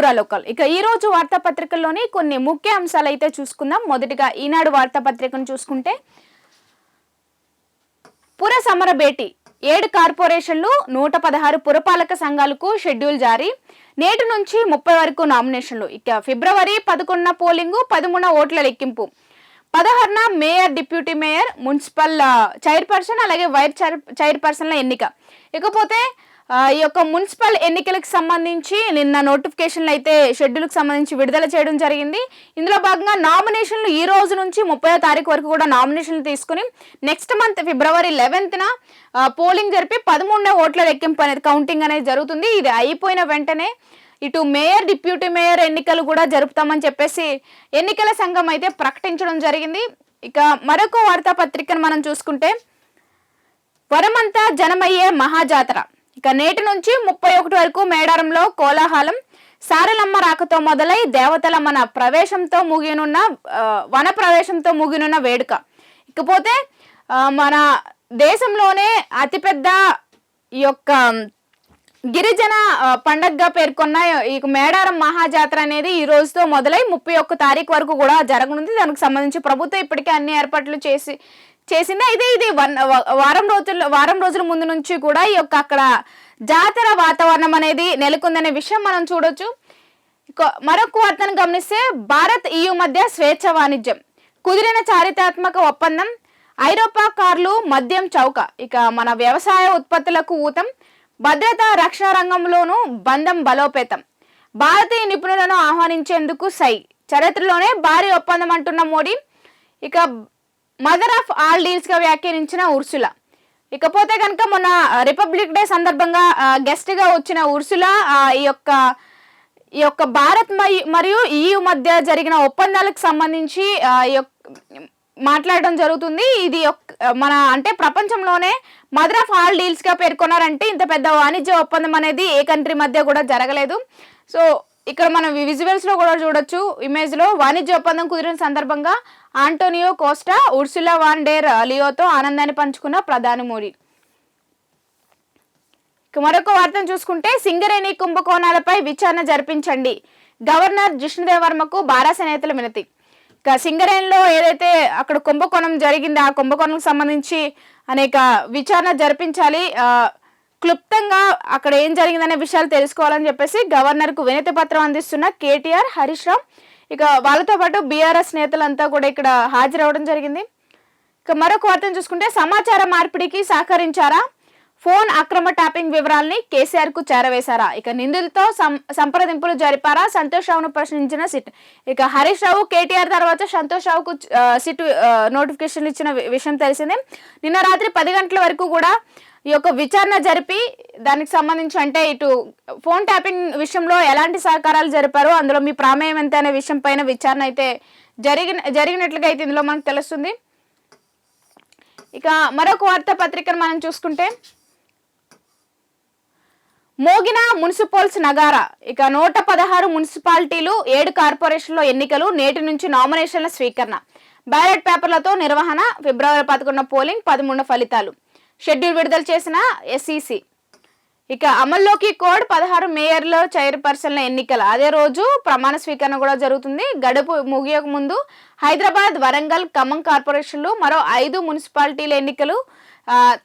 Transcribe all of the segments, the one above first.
పూరా లోకల్ ఇక ఈ రోజు వార్తాపత్రికల్లోని కొన్ని ముఖ్య అంశాలు అయితే చూసుకుందాం. మొదటిగా ఈనాడు వార్తాపత్రికను చూసుకుంటే పుర సమర భేటీ. ఏడు కార్పొరేషన్లు నూట పదహారు పురపాలక సంఘాలకు షెడ్యూల్ జారీ. నేటి నుంచి ముప్పై వరకు నామినేషన్లు. ఇక ఫిబ్రవరి పదకొండున పోలింగు పదమూడున ఓట్ల లెక్కింపు. పదహారున mayor deputy mayor municipal chairperson అలాగే వైర్ చైర్ చైర్పర్సన్ల ఎన్నిక. ఇకపోతే ఈ యొక్క మున్సిపల్ ఎన్నికలకు సంబంధించి నిన్న నోటిఫికేషన్లు అయితే షెడ్యూల్కి సంబంధించి విడుదల చేయడం జరిగింది. ఇందులో భాగంగా నామినేషన్లు ఈ రోజు నుంచి ముప్పై తారీఖు వరకు కూడా నామినేషన్లు తీసుకుని నెక్స్ట్ మంత్ ఫిబ్రవరి లెవెన్త్న పోలింగ్ జరిపి పదమూడున ఓట్ల లెక్కింపు అనేది కౌంటింగ్ అనేది జరుగుతుంది. ఇది అయిపోయిన వెంటనే ఇటు మేయర్ డిప్యూటీ మేయర్ ఎన్నికలు కూడా జరుపుతామని చెప్పేసి ఎన్నికల సంఘం అయితే ప్రకటించడం జరిగింది. ఇక మరొక వార్తాపత్రికను మనం చూసుకుంటే వరమంతా జనమయ్యే మహాజాతర. ఇక నేటి నుంచి ముప్పై ఒకటి వరకు మేడారంలో కోలాహలం సారలమ్మ రాకతో మొదలై దేవతల మన ప్రవేశంతో ముగినున్న వన ప్రవేశంతో ముగినున్న వేడుక. ఇకపోతే మన దేశంలోనే అతిపెద్ద ఈ యొక్క గిరిజన పండగగా పేర్కొన్న ఈ మేడారం మహాజాతర అనేది ఈ రోజుతో మొదలై ముప్పై ఒక్క తారీఖు వరకు కూడా జరగనుంది. దానికి సంబంధించి ప్రభుత్వం ఇప్పటికే అన్ని ఏర్పాట్లు చేసి చేసింది. అయితే ఇది వన్ వారం రోజుల వారం రోజుల ముందు నుంచి కూడా ఈ యొక్క అక్కడ జాతర వాతావరణం అనేది నెలకొందనే విషయం మనం చూడొచ్చు. మరొక వార్తను గమనిస్తే భారత్ ఈయు మధ్య స్వేచ్ఛ వాణిజ్యం కుదిరిన చారిత్రాత్మక ఒప్పందం ఐరోపా కార్లు మద్యం చౌక ఇక మన వ్యవసాయ ఉత్పత్తులకు ఊతం భద్రత రక్షణ రంగంలోనూ బంధం బలోపేతం భారతీయ నిపుణులను ఆహ్వానించేందుకు సై చరిత్రలోనే భారీ ఒప్పందం అంటున్న మోడీ ఇక మదర్ ఆఫ్ ఆల్ డీల్స్గా వ్యాఖ్యానించిన ఉర్సుల. ఇకపోతే కనుక మొన్న రిపబ్లిక్ డే సందర్భంగా గెస్ట్గా వచ్చిన ఉర్సుల ఈ యొక్క ఈ యొక్క భారత్ మరియు ఈయు మధ్య జరిగిన ఒప్పందాలకు సంబంధించి ఈ యొక్క మాట్లాడడం జరుగుతుంది. ఇది మన అంటే ప్రపంచంలోనే మదర్ ఆఫ్ ఆల్ డీల్స్గా పేర్కొన్నారంటే ఇంత పెద్ద వాణిజ్య ఒప్పందం అనేది ఏ కంట్రీ మధ్య కూడా జరగలేదు. సో ఇక్కడ మనం విజువల్స్లో కూడా చూడొచ్చు. ఇమేజ్లో వాణిజ్య ఒప్పందం కుదిరిన సందర్భంగా Antonio Costa Ursula von der లియోతో ఆనందాన్ని పంచుకున్న ప్రధాని మోడీ. ఇక మరొక వార్తను చూసుకుంటే సింగరేణి కుంభకోణాలపై విచారణ జరిపించండి. గవర్నర్ జిష్ణుదేవర్మకు బారాస నేతల వినతి. ఇక సింగరేణిలో ఏదైతే అక్కడ కుంభకోణం జరిగిందో ఆ కుంభకోణంకి సంబంధించి అనేక విచారణ జరిపించాలి. క్లుప్తంగా అక్కడ ఏం జరిగిందనే విషయాలు తెలుసుకోవాలని చెప్పేసి గవర్నర్కు వినతి పత్రం అందిస్తున్న కేటీఆర్ హరీష్ రామ్ ఇక వాళ్ళతో పాటు బీఆర్ఎస్ నేతలంతా కూడా ఇక్కడ హాజరవడం జరిగింది. ఇక మరొక వార్తను చూసుకుంటే సమాచార మార్పిడికి సహకరించారా? ఫోన్ అక్రమ ట్యాపింగ్ వివరాల్ని కేసీఆర్కు చేరవేశారా? ఇక నిందితులతో సం- సంప్రదింపులు జరిపారా? సంతోష్ రావును ప్రశ్నించిన సిట్ ఇక హరీష్ రావు కేటీఆర్ తర్వాత సంతోష్ రావుకు సిట్ నోటిఫికేషన్ ఇచ్చిన విషయం తెలిసిందే. నిన్న రాత్రి పది గంటల వరకు కూడా ఈ యొక్క విచారణ జరిపి దానికి సంబంధించి అంటే ఇటు ఫోన్ ట్యాపింగ్ విషయంలో ఎలాంటి సహకారాలు జరిపారో అందులో మీ ప్రామేయం ఎంత అనే విషయం పైన విచారణ అయితే జరిగిన జరిగినట్లుగా అయితే ఇందులో మనకు తెలుస్తుంది. ఇక మరొక వార్తా పత్రికను మనం చూసుకుంటే మోగిన మున్సిపల్స్ నగారా. ఇక నూట పదహారు మున్సిపాలిటీలు ఏడు కార్పొరేషన్లో ఎన్నికలు నేటి నుంచి నామినేషన్ల స్వీకరణ. బ్యాలెట్ పేపర్లతో నిర్వహణ ఫిబ్రవరి పదకొండున పోలింగ్ పదమూడు ఫలితాలు. షెడ్యూల్ విడుదల చేసిన ఎస్ఈసి. ఇక అమల్లోకి కోడ్ పదహారు మేయర్ల చైర్పర్సన్ల ఎన్నికలు. అదే రోజు ప్రమాణ స్వీకరణ కూడా జరుగుతుంది. గడుపు ముగియక ముందు హైదరాబాద్ వరంగల్ ఖమ్మం కార్పొరేషన్లు మరో ఐదు మున్సిపాలిటీల ఎన్నికలు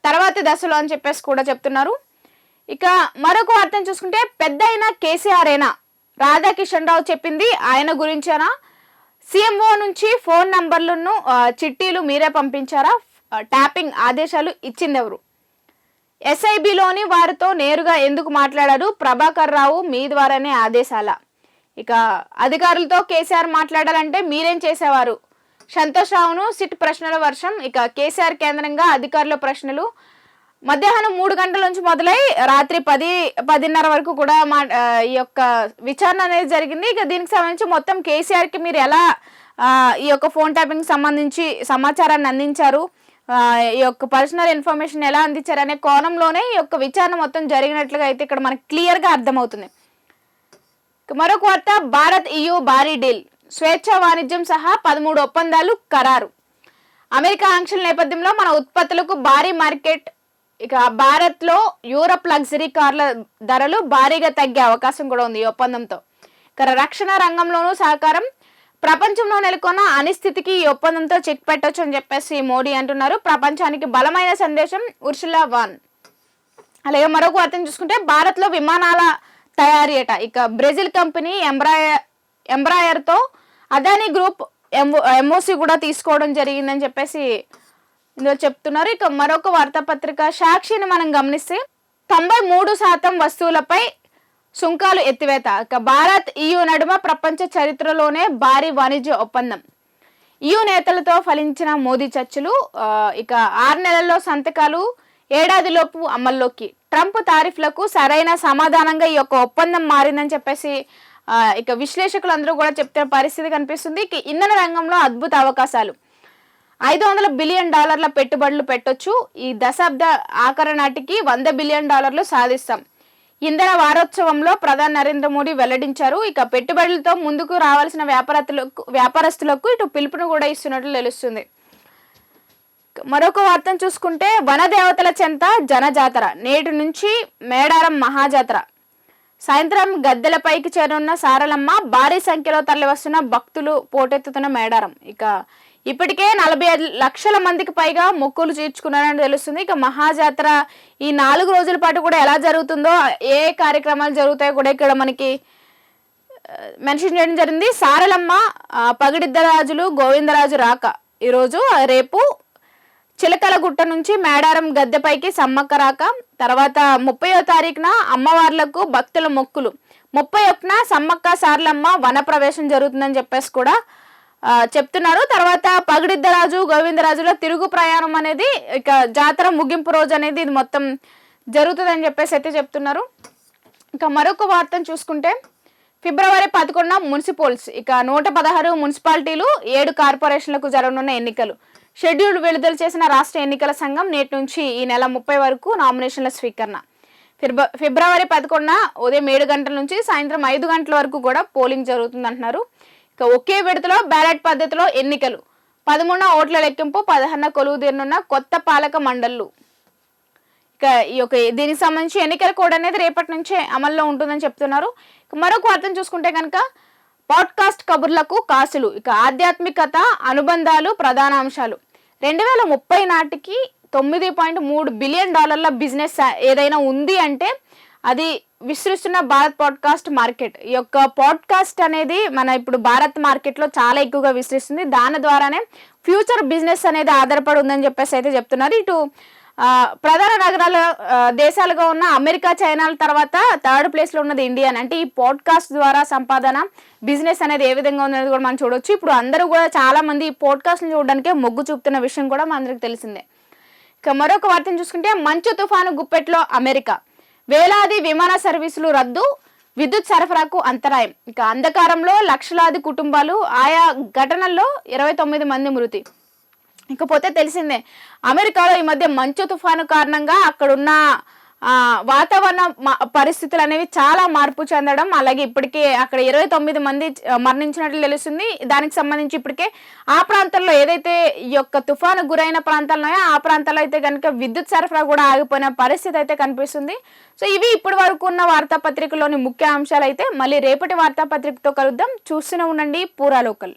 తర్వాతి దశలో అని చెప్పేసి కూడా చెప్తున్నారు. ఇక మరొక వార్తను చూసుకుంటే పెద్ద అయిన అయినా రాధాకిషన్ రావు చెప్పింది ఆయన గురించేనా? సీఎంఓ నుంచి ఫోన్ నంబర్లను చిట్టీలు మీరే పంపించారా? ట్యాపింగ్ ఆదేశాలు ఇచ్చింది ఎవరు ఎస్ఐబిలోని వారితో నేరుగా ఎందుకు మాట్లాడారు? ప్రభాకర్ రావు మీ ద్వారానే ఆదేశాల. ఇక అధికారులతో కేసీఆర్ మాట్లాడాలంటే మీరేం చేసేవారు? సంతోష్ రావును సిట్ ప్రశ్నల వర్షం. ఇక కేసీఆర్ కేంద్రంగా అధికారుల ప్రశ్నలు. మధ్యాహ్నం మూడు గంటల నుంచి మొదలై రాత్రి పది పదిన్నర వరకు కూడా మా ఈ యొక్క విచారణ అనేది జరిగింది. ఇక దీనికి సంబంధించి మొత్తం కేసీఆర్కి మీరు ఎలా ఈ యొక్క ఫోన్ ట్యాపింగ్ సంబంధించి సమాచారాన్ని అందించారు? ఈ యొక్క పర్సనల్ ఇన్ఫర్మేషన్ ఎలా అందించారు అనే కోణంలోనే ఈ యొక్క విచారణ మొత్తం జరిగినట్లుగా అయితే ఇక్కడ మనకు క్లియర్గా అర్థమవుతుంది. మరొక వార్త భారత్ ఇయు భారీ డీల్. స్వేచ్ఛ వాణిజ్యం సహా పదమూడు ఒప్పందాలు ఖరారు. అమెరికా ఆంక్షల నేపథ్యంలో మన ఉత్పత్తులకు భారీ మార్కెట్ ఇక భారత్లో యూరప్ లగ్జరీ కార్ల ధరలు భారీగా తగ్గే అవకాశం కూడా ఉంది ఈ ఒప్పందంతో. ఇక రక్షణ రంగంలోనూ సహకారం ప్రపంచంలో నెలకొన్న అనిస్థితికి ఈ ఒప్పందంతో చెక్ పెట్టొచ్చు అని చెప్పేసి మోడీ అంటున్నారు. ప్రపంచానికి బలమైన సందేశం ఉర్సులా వాన్. అలాగే మరొక వార్తను చూసుకుంటే భారత్లో విమానాల తయారీ అట. ఇక బ్రెజిల్ కంపెనీ ఎంబ్రాయ ఎంబ్రాయర్తో Adani group M O M O C కూడా తీసుకోవడం జరిగిందని చెప్పేసి ఇందులో చెప్తున్నారు. ఇక మరొక వార్తాపత్రిక సాక్షిని మనం గమనిస్తే తొంభై మూడు శాతం వస్తువులపై సుంకాలు ఎత్తివేత. ఇక భారత్ ఈయు నడుమ ప్రపంచ చరిత్రలోనే భారీ వాణిజ్య ఒప్పందం. ఈయు నేతలతో ఫలించిన మోదీ చర్చలు ఇక ఆరు నెలల్లో సంతకాలు ఏడాదిలోపు అమల్లోకి. ట్రంప్ తారీఫ్లకు సరైన సమాధానంగా ఈ యొక్క ఒప్పందం మారిందని చెప్పేసి ఇక విశ్లేషకులు అందరూ కూడా చెప్తున్న పరిస్థితి కనిపిస్తుంది. ఇక ఇంధన రంగంలో అద్భుత అవకాశాలు. ఐదు వందల బిలియన్ డాలర్ల పెట్టుబడులు పెట్టొచ్చు. ఈ దశాబ్ద ఆఖరి నాటికి వంద బిలియన్ డాలర్లు సాధిస్తాం. ఇంధన వారోత్సవంలో ప్రధాని నరేంద్ర మోడీ వెల్లడించారు. ఇక పెట్టుబడులతో ముందుకు రావాల్సిన వ్యాపారస్తులకు వ్యాపారస్తులకు ఇటు పిలుపును కూడా ఇస్తున్నట్లు తెలుస్తుంది. మరొక వార్తను చూసుకుంటే వనదేవతల చెంత జనజాతర నేటి నుంచి మేడారం మహాజాతర. సాయంత్రం గద్దెలపైకి చేరున్న సారలమ్మ భారీ సంఖ్యలో తరలివస్తున్న భక్తులు పోటెత్తుతున్న మేడారం. ఇక ఇప్పటికే నలభై ఐదు లక్షల మందికి పైగా మొక్కులు తీర్చుకున్నారని తెలుస్తుంది. ఇక మహాజాతర ఈ నాలుగు రోజుల పాటు కూడా ఎలా జరుగుతుందో ఏ కార్యక్రమాలు జరుగుతాయో కూడా ఇక్కడ మనకి మెన్షన్ చేయడం జరిగింది. సారలమ్మ పగిడిద్దరాజులు గోవిందరాజు రాక. ఈరోజు రేపు చిలకలగుట్ట నుంచి మేడారం గద్దెపైకి సమ్మక్క రాక. తర్వాత ముప్పయో తారీఖున అమ్మవార్లకు భక్తుల మొక్కులు. ముప్పై ఒకటిన సమ్మక్క సారలమ్మ వన ప్రవేశం జరుగుతుందని చెప్పేసి కూడా చెప్తున్నారు. తర్వాత పగిడిద్దరాజు గోవిందరాజుల తిరుగు ప్రయాణం అనేది ఇక జాతర ముగింపు రోజు అనేది ఇది మొత్తం జరుగుతుందని చెప్పేసి అయితే చెప్తున్నారు. ఇక మరొక వార్తను చూసుకుంటే ఫిబ్రవరి పదకొండున మున్సిపల్స్ ఇక నూట పదహారు మున్సిపాలిటీలు ఏడు కార్పొరేషన్లకు జరగనున్న ఎన్నికలు. షెడ్యూల్ విడుదల చేసిన రాష్ట్ర ఎన్నికల సంఘం నేటి నుంచి ఈ నెల ముప్పై వరకు నామినేషన్ల స్వీకరణ. ఫిబ్ర ఫిబ్రవరి పదకొండున ఉదయం ఏడు గంటల నుంచి సాయంత్రం ఐదు గంటల వరకు కూడా పోలింగ్ జరుగుతుంది అంటున్నారు ఒకే విడతలో బ్యాలెట్ పద్ధతిలో ఎన్నికలు. పదమూడున ఓట్ల లెక్కింపు పదహారున కొలువు తీరనున్న కొత్త పాలక మండళ్ళు. ఇక ఈ యొక్క దీనికి సంబంధించి ఎన్నికల కోడ్ అనేది రేపటి నుంచే అమల్లో ఉంటుందని చెప్తున్నారు. ఇక మరొక వార్తను చూసుకుంటే కనుక పాడ్కాస్ట్ కబుర్లకు కాసులు. ఇక ఆధ్యాత్మికత అనుబంధాలు ప్రధాన అంశాలు. రెండు వేల ముప్పై నాటికి తొమ్మిది పాయింట్ మూడు బిలియన్ డాలర్ల బిజినెస్ ఏదైనా ఉంది అంటే అది విస్తరిస్తున్న భారత్ పాడ్కాస్ట్ మార్కెట్. ఈ యొక్క పాడ్కాస్ట్ అనేది మన ఇప్పుడు భారత్ మార్కెట్లో చాలా ఎక్కువగా విస్తరిస్తుంది దాని ద్వారానే ఫ్యూచర్ బిజినెస్ అనేది ఆధారపడి ఉందని చెప్పేసి అయితే చెప్తున్నారు. ఇటు ప్రధాన నగరాల దేశాలుగా ఉన్న అమెరికా చైనాల తర్వాత థర్డ్ ప్లేస్లో ఉన్నది ఇండియా అని. అంటే ఈ పాడ్కాస్ట్ ద్వారా సంపాదన బిజినెస్ అనేది ఏ విధంగా ఉన్నది కూడా మనం చూడొచ్చు. ఇప్పుడు అందరూ కూడా చాలామంది ఈ పాడ్కాస్ట్ని చూడడానికే మొగ్గు చూపుతున్న విషయం కూడా మనందరికి తెలిసిందే. ఇక మరొక వార్తను చూసుకుంటే మంచు తుఫాను గుప్పెట్లో అమెరికా. వేలాది విమాన సర్వీసులు రద్దు విద్యుత్ సరఫరాకు అంతరాయం. ఇక అంధకారంలో లక్షలాది కుటుంబాలు ఆయా ఘటనల్లో ఇరవై తొమ్మిది మంది మృతి. ఇకపోతే తెలిసిందే అమెరికాలో ఈ మధ్య మంచు తుఫాను కారణంగా అక్కడున్న వాతావరణ పరిస్థితులు అనేవి చాలా మార్పు చెందడం అలాగే ఇప్పటికే అక్కడ ఇరవై తొమ్మిది మంది మరణించినట్లు తెలుస్తుంది. దానికి సంబంధించి ఇప్పటికే ఆ ప్రాంతంలో ఏదైతే ఈ యొక్క తుఫాను గురైన ప్రాంతాలు ఆ ప్రాంతాల్లో అయితే కనుక విద్యుత్ సరఫరా కూడా ఆగిపోయిన పరిస్థితి అయితే కనిపిస్తుంది. సో ఇవి ఇప్పటి వరకు ఉన్న వార్తాపత్రికలోని ముఖ్య అంశాలు అయితే మళ్ళీ రేపటి వార్తాపత్రికతో కలుద్దాం. చూస్తూనే ఉండండి. పూరా లోకల్.